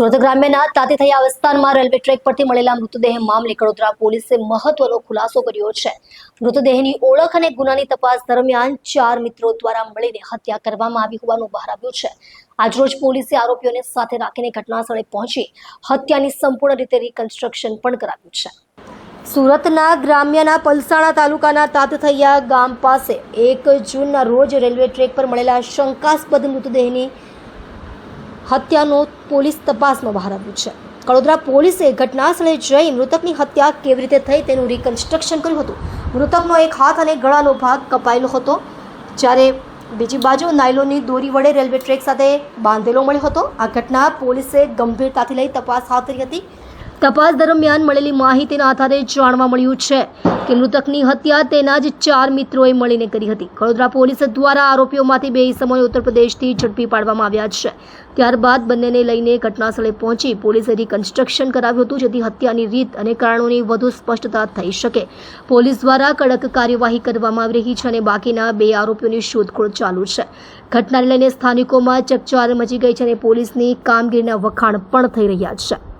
સુરત ગ્રામ્યના તાતીથૈયા વિસ્તારમાં railway track પરથી મળેલા મૃતદેહ મામલે કડોદરા પોલીસે મહત્વનો ખુલાસો કર્યો છે. મૃતદેહની ઓળખ અને ગુનાની તપાસ દરમિયાન ચાર મિત્રો દ્વારા મળીને હત્યા કરવામાં આવી હોવાનું બહાર આવ્યું છે. આજરોજ પોલીસે આરોપીઓને સાથે રાખીને ઘટનાસ્થળે પહોંચી હત્યાની સંપૂર્ણ રીતે રિકન્સ્ટ્રક્શન પણ કરાવ્યું છે. સુરતના ગ્રામ્યના પલસાણા તાલુકાના તાતથૈયા ગામ પાસે એક જૂનના રોજ રેલવે ટ્રેક પર મળેલા શંકાસ્પદ મૃતદેહની હત્યાનો પોલીસ તપાસમાં બહાર આવ્યું છે. કડોદરા પોલીસે ઘટના સ્થળે જઈ મૃતકની હત્યા કેવી રીતે થઈ તેનું રિકન્સ્ટ્રક્શન કર્યું હતું. મૃતકનો એક હાથ અને ગળાનો ભાગ કપાયેલો હતો, જ્યારે બીજી બાજુ નાયલોનની દોરી વડે રેલવે ટ્રેક સાથે બાંધેલો મળ્યો હતો. આ ઘટના પોલીસે ગંભીરતાથી લઈ તપાસ હાથ ધરી હતી. તપાસ દરમિયાન મળેલી માહિતીના આધારે જાણવા મળ્યું છે કે મૃતકની હત્યા તેના જ ચાર મિત્રોએ મળીને કરી હતી. વડોદરા પોલીસ દ્વારા આરોપીઓમાંથી બે ઇસમોને ઉત્તર પ્રદેશથી ઝડપી પાડવામાં આવ્યા છે. ત્યારબાદ બંનેને લઈને ઘટનાસ્થળે પહોંચી પોલીસે રિકન્સ્ટ્રક્શન કરાવ્યું હતું, જેથી હત્યાની રીત અને કારણોની વધુ સ્પષ્ટતા થઈ શકે. પોલીસ દ્વારા કડક કાર્યવાહી કરવામાં આવી રહી છે અને બાકીના બે આરોપીઓની શોધખોળ ચાલુ છે. ઘટનાને લઈને સ્થાનિકોમાં ચકચાર મચી ગઈ છે અને પોલીસની કામગીરીના વખાણ પણ થઈ રહ્યા છે.